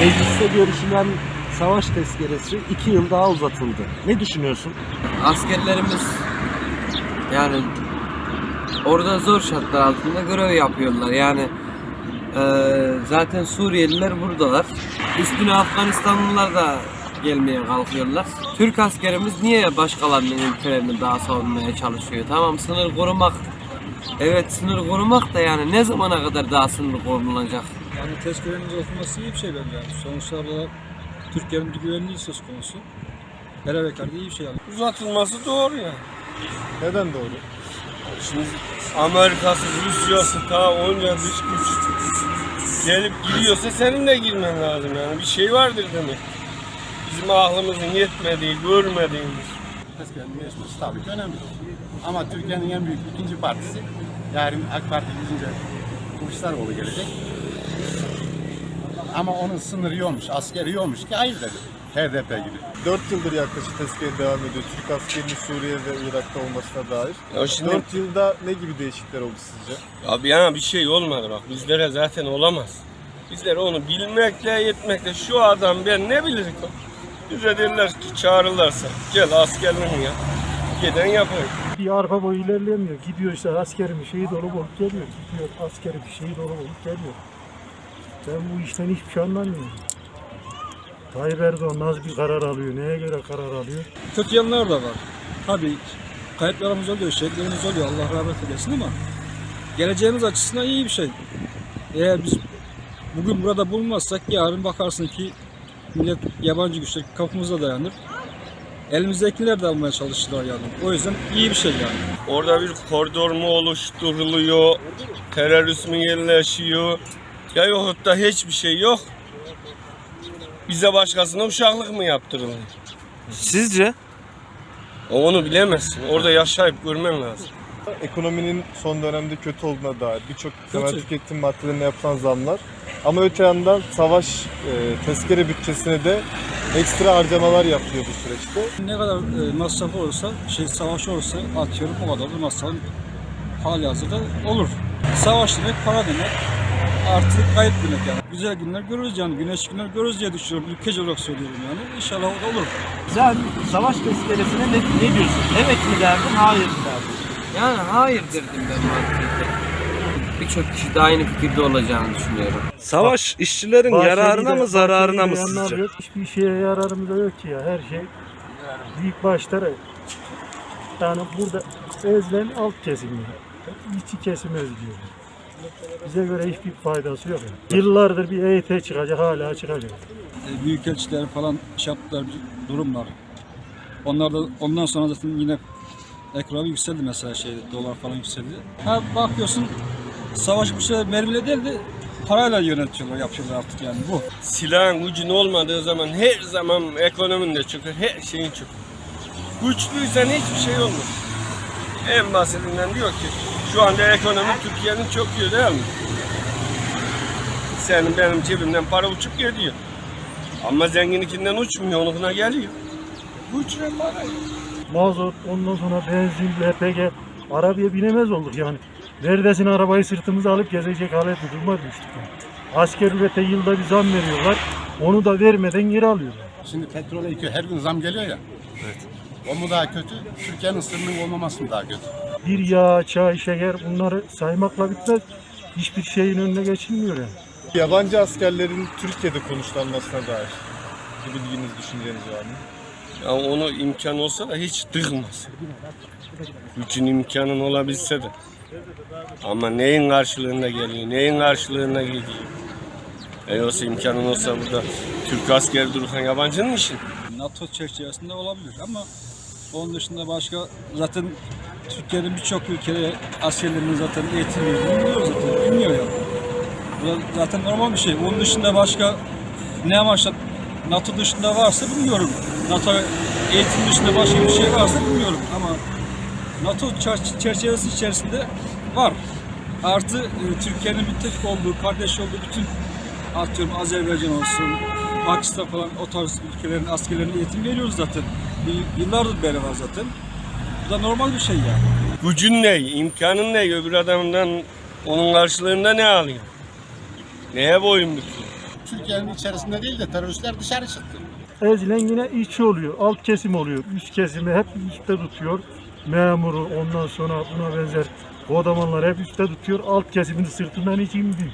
Mecliste görüşülen savaş tezkeresi iki yıl daha uzatıldı. Ne düşünüyorsun? askerlerimiz yani orada zor şartlar altında görev yapıyorlar. Yani eee, zaten Suriyeliler buradalar. Üstüne Afganistanlılar da gelmeye kalkıyorlar. Türk askerimiz niye başkalarının ülkelerini daha savunmaya çalışıyor? Tamam sınır korumak Evet sınır korumak da yani ne zamana kadar daha sınır korunacak? Yani tezkerenin uzatılması iyi bir şey bence. Yani. Sonuçta orada Türkiye'nin bir güvenliği söz konusu. Her halükarda iyi bir şey yani. uzatılması doğru ya. Neden doğru? Şimdi Amerika'sı, Rusya'sı ta onca dış güç gelip giriyorsa senin de girmen lazım yani. Bir şey vardır demek. Bizim aklımızın yetmediği, görmediğimiz. Tezkerenin geçmesi tabii ki önemli. Ama Türkiye'nin en büyük ikinci partisi yarın AK Parti gidince Kılıçdaroğlu gelecek. Ama onun sınırı yokmuş, askeri yokmuş ki hayır dedi. HDP gibi. 4 yıldır yaklaşık tezkere devam ediyor. Türk askerinin Suriye ve Irak'ta olmasına dair. Ya şimdi 4 yılda ne gibi değişiklikler oldu sizce? abi ya bir şey olmadı bak. Bizlere zaten olamaz. Bizler onu bilmekle, yetmekle. Şu adam ben ne bilirim? Bize derler ki çağırırlarsa gel askerliğini yap. Giden yapayım. bir arpa boyu ilerleyemiyor. Gidiyor işte askeri bir şeyi dolu olup geliyor. Gidiyor askeri bir şeyi dolu olup geliyor. Ben bu işten hiçbir şey anlamıyorum. Tayyip Erdoğan nasıl bir karar alıyor, neye göre karar alıyor? Kötü yanlar da var. Tabii kayıplarımız oluyor, şehitlerimiz oluyor. Allah rahmet eylesin ama geleceğimiz açısından iyi bir şey. Eğer biz bugün burada bulunmazsak yarın bakarsın ki millet yabancı güçler kapımıza dayanır. Elimizdekiler de almaya çalışırlar yani. O yüzden iyi bir şey yani. Orada bir koridor mu oluşturuluyor? Terörist mi yerleşiyor? Ya yok da hiçbir şey yok. Bize başkasına uşaklık mı yaptırılıyor? Sizce? Onu bilemezsin. Orada yaşayıp görmen lazım. Ekonominin son dönemde kötü olduğuna dair birçok temel tüketim maddelerine yapılan zamlar. Ama öte yandan savaş e, tezkere bütçesine de ekstra harcamalar yapılıyor bu süreçte. Ne kadar e, masraf olursa, şey savaş olursa atıyorum o kadar da masraf hali hazırda olur. Savaş demek para demek. Artık kayıp demek yani. Güzel günler görürüz yani. Güneş günler görürüz diye düşünüyorum. Ülkece olarak söylüyorum yani. İnşallah o da olur. Sen savaş tezkeresine ne, ne diyorsun? Evet mi derdin, hayır mı derdin? Yani hayır derdim ben mantıken. Birçok kişi de aynı fikirde olacağını düşünüyorum. Savaş işçilerin yararına mı zararına mı Bahçeli sizce? Yok. Hiçbir şeye yararımız da yok ki ya. Her şey büyük başları. Yani burada ezilen alt kesim yani. İçi kesim eziliyor. Bize göre hiçbir faydası yok. Yıllardır bir EYT çıkacak, hala çıkacak. E, Büyükelçiler falan şey yaptılar bir durum var. Onlar da ondan sonra zaten yine ekonomi yükseldi mesela şey dolar falan yükseldi. Ha bakıyorsun savaş bu sefer mermiyle değil de parayla yönetiyorlar, yapıyorlar artık yani bu. Silahın gücün olmadığı zaman her zaman ekonomin de çöker, her şeyin çöker. Güçlüysen hiçbir şey olmaz. En basitinden diyor ki şu anda ekonomi Türkiye'nin çöküyor değil mi? Senin benim cebimden para uçup gidiyor. Ama zenginlikinden uçmuyor, onunla geliyor. Güç ve para. Mazot, ondan sonra benzin, LPG, arabaya binemez olduk yani. Neredesin arabayı sırtımıza alıp gezecek hale bir duruma düştük. Yani. Asker ücrete yılda bir zam veriyorlar. Onu da vermeden geri alıyorlar. Şimdi petrole iki- her gün zam geliyor ya. Evet. O mu daha kötü? Türkiye'nin sınırının olmaması mı daha kötü? Bir yağ, çay, şeker bunları saymakla bitmez. Hiçbir şeyin önüne geçilmiyor yani. Yabancı askerlerin Türkiye'de konuşlanmasına dair bir bilginiz, düşünceniz var mı? Ya onu imkan olsa da hiç dıkmaz. Gücün imkanın olabilse de. Ama neyin karşılığında geliyor, neyin karşılığında gidiyor. E olsa imkanın olsa burada Türk askeri dururken yabancının işi. NATO çerçevesinde olabilir ama onun dışında başka zaten Türkiye'nin birçok ülkede askerlerinin zaten eğitim biliyoruz zaten. Bilmiyor ya. Bu zaten normal bir şey. Onun dışında başka ne amaçla NATO dışında varsa bilmiyorum. NATO eğitim dışında başka bir şey varsa bilmiyorum ama NATO çer- çerçevesi içerisinde var. Artı e, Türkiye'nin müttefik olduğu, kardeş olduğu bütün atıyorum Azerbaycan olsun, Pakistan falan o tarz ülkelerin askerlerine eğitim veriyoruz zaten. Yıllardır beri var zaten. Bu da normal bir şey yani. Gücün ne, imkanın ne, öbür adamdan onun karşılığında ne alıyor? Neye boyun büküyor? Türkiye'nin içerisinde değil de teröristler dışarı çıktı. Ezilen yine içi oluyor, alt kesim oluyor. Üst kesimi hep üstte tutuyor. Memuru ondan sonra buna benzer kodamanlar hep üstte tutuyor. Alt kesimini sırtından hiç inmiyor.